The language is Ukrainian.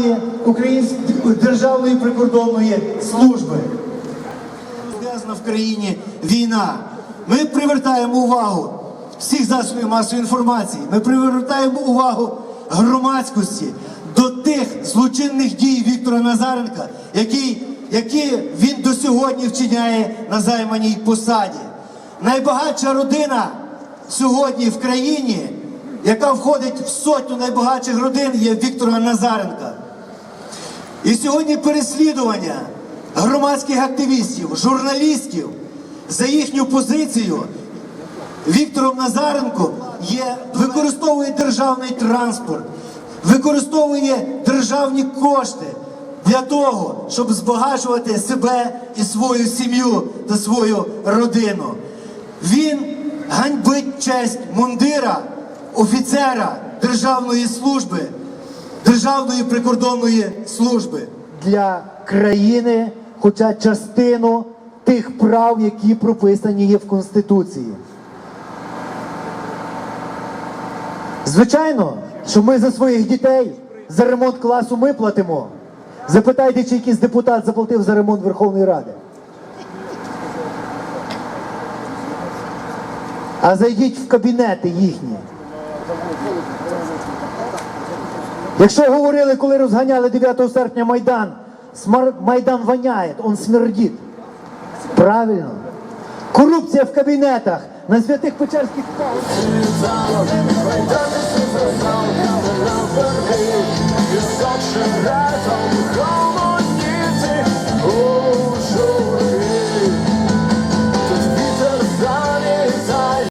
державної української державної прикордонної служби. В країні війна. Ми привертаємо увагу всіх засобів масової інформації. Ми привертаємо увагу громадськості до тих злочинних дій Віктора Назаренка, які, які він до сьогодні вчиняє на займаній посаді. Найбагатша родина сьогодні в країні, яка входить в сотню найбагатших родин, є Віктора Назаренка. І сьогодні переслідування громадських активістів, журналістів за їхню позицію Віктором Назаренком є, використовує державний транспорт, використовує державні кошти для того, щоб збагачувати себе і свою сім'ю та свою родину. Він ганьбить честь мундира, офіцера державної служби, державної прикордонної служби для країни, хоча частину тих прав, які прописані є в Конституції. Звичайно, що ми за своїх дітей за ремонт класу ми платимо. Запитайте, чи якийсь депутат заплатив за ремонт Верховної Ради. А зайдіть в кабінети їхні. Якщо говорили, коли розганяли 9 серпня Майдан. Майдан воняє, он смердить. Правильно. Корупція в кабінетах на святих Печерських